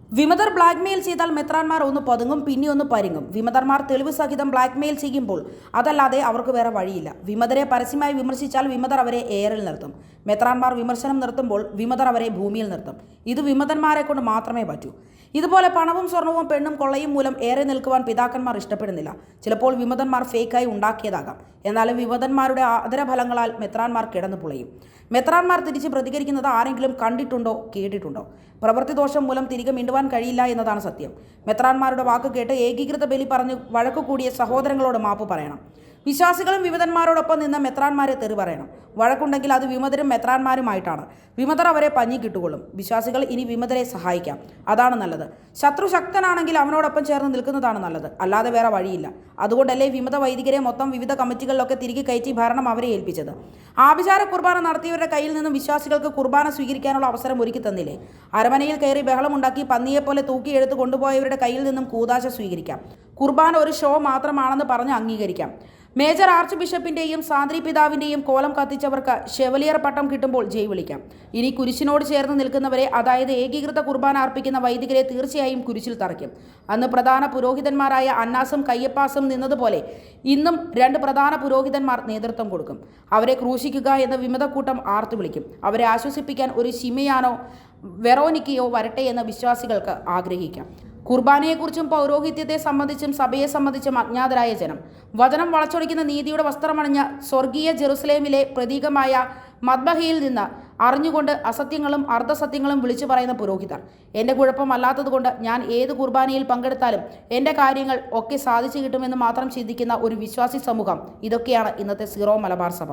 വിമതർ ബ്ലാക്ക്മെയിൽ ചെയ്താൽ മെത്രാന്മാർ ഒന്ന് പതുങ്ങും പിന്നെ ഒന്ന് പരിങ്ങും. വിമതർമാർ തെളിവ് സഹിതം ബ്ലാക്ക്മെയിൽ ചെയ്യുമ്പോൾ അതല്ലാതെ അവർക്ക് വേറെ വഴിയില്ല. വിമതരെ പരസ്യമായി വിമർശിച്ചാൽ വിമതർ അവരെ എയറിൽ നിർത്തും. മെത്രാന്മാർ വിമർശനം നിർത്തുമ്പോൾ വിമതർ അവരെ ഭൂമിയിൽ നിർത്തും. ഇത് വിമതന്മാരെ കൊണ്ട് മാത്രമേ പറ്റൂ. ഇതുപോലെ പണവും സ്വർണവും പെണ്ണും കൊള്ളയും മൂലം ഏറെ നിൽക്കുവാൻ പിതാക്കന്മാർ ഇഷ്ടപ്പെടുന്നില്ല. ചിലപ്പോൾ വിമതന്മാർ ഫേക്കായി ഉണ്ടാക്കിയതാകാം. എന്നാലും വിമതന്മാരുടെ ആദരഫലങ്ങളാൽ മെത്രാന്മാർ കിടന്നു പുളയും. മെത്രാന്മാർ തിരിച്ച് പ്രതികരിക്കുന്നത് ആരെങ്കിലും കണ്ടിട്ടുണ്ടോ കേട്ടിട്ടുണ്ടോ? പ്രവൃത്തി ദോഷം മൂലം തിരികെ മിണ്ടുവാൻ കഴിയില്ല എന്നതാണ് സത്യം. മെത്രാന്മാരുടെ വാക്ക് കേട്ട് ഏകീകൃത ബലി പറഞ്ഞ് വഴക്കു കൂടിയ സഹോദരങ്ങളോട് മാപ്പ് പറയണം. വിശ്വാസികളും വിമതന്മാരോടൊപ്പം നിന്ന് മെത്രാന്മാരെ തെറി പറയണം. വഴക്കുണ്ടെങ്കിൽ അത് വിമതരും മെത്രാന്മാരുമായിട്ടാണ്. വിമതർ അവരെ പഞ്ഞി കിട്ടുകൊള്ളും വിശ്വാസികൾ ഇനി വിമതരെ സഹായിക്കാം. അതാണ് നല്ലത്. ശത്രു ശക്തനാണെങ്കിൽ അവനോടൊപ്പം ചേർന്ന് നിൽക്കുന്നതാണ് നല്ലത്. അല്ലാതെ വേറെ വഴിയില്ല. അതുകൊണ്ടല്ലേ വിമത വൈദികരെ മൊത്തം വിവിധ കമ്മിറ്റികളിലൊക്കെ തിരികെ കയറ്റി ഭരണം അവരെ ഏൽപ്പിച്ചത്? ആഭിചാര കുർബാന നടത്തിയവരുടെ കയ്യിൽ നിന്നും വിശ്വാസികൾക്ക് കുർബാന സ്വീകരിക്കാനുള്ള അവസരം ഒരുക്കി തന്നില്ലേ? അരമനയിൽ കയറി ബഹളമുണ്ടാക്കി പന്നിയെപ്പോലെ തൂക്കിയെടുത്ത് കൊണ്ടുപോയവരുടെ കയ്യിൽ നിന്നും കൂതാശ സ്വീകരിക്കാം. കുർബാന ഒരു ഷോ മാത്രമാണെന്ന് പറഞ്ഞ് അംഗീകരിക്കാം. മേജർ ആർച്ച് ബിഷപ്പിന്റെയും സാന്ദ്രി പിതാവിന്റെയും കോലം കത്തിച്ചവർക്ക് ഷെവലിയർ പട്ടം കിട്ടുമ്പോൾ ജയ് വിളിക്കാം. ഇനി കുരിശിനോട് ചേർന്ന് നിൽക്കുന്നവരെ അതായത് ഏകീകൃത കുർബാന അർപ്പിക്കുന്ന വൈദികരെ തീർച്ചയായും കുരിശിൽ തറയ്ക്കും. അന്ന് പ്രധാന പുരോഹിതന്മാരായ അന്നാസും കയ്യപ്പാസും നിന്നതുപോലെ ഇന്നും രണ്ട് പ്രധാന പുരോഹിതന്മാർ നേതൃത്വം കൊടുക്കും. അവരെ ക്രൂശിക്കുക എന്ന വിമതക്കൂട്ടം ആർത്തു വിളിക്കും. അവരെ ആശ്വസിപ്പിക്കാൻ ഒരു ശിമയാനോ വെറോനിക്കയോ വരട്ടെ എന്ന് വിശ്വാസികൾക്ക് ആഗ്രഹിക്കാം. കുർബാനയെക്കുറിച്ചും പൗരോഹിത്യത്തെ സംബന്ധിച്ചും സഭയെ സംബന്ധിച്ചും അജ്ഞാതരായ ജനം. വചനം വളച്ചൊടിക്കുന്ന നീതിയുടെ വസ്ത്രമണിഞ്ഞ സ്വർഗീയ ജെറുസലേമിലെ പ്രതീകമായ മദ്ബഹയിൽ നിന്ന് അറിഞ്ഞുകൊണ്ട് അസത്യങ്ങളും അർദ്ധസത്യങ്ങളും വിളിച്ചു പറയുന്ന പുരോഹിതർ. എന്റെ കുഴപ്പമല്ലാത്തതുകൊണ്ട് ഞാൻ ഏത് കുർബാനയിൽ പങ്കെടുത്താലും എന്റെ കാര്യങ്ങൾ ഒക്കെ സാധിച്ചു കിട്ടുമെന്ന് മാത്രം ചിന്തിക്കുന്ന ഒരു വിശ്വാസി സമൂഹം. ഇതൊക്കെയാണ് ഇന്നത്തെ സീറോ മലബാർ സഭ.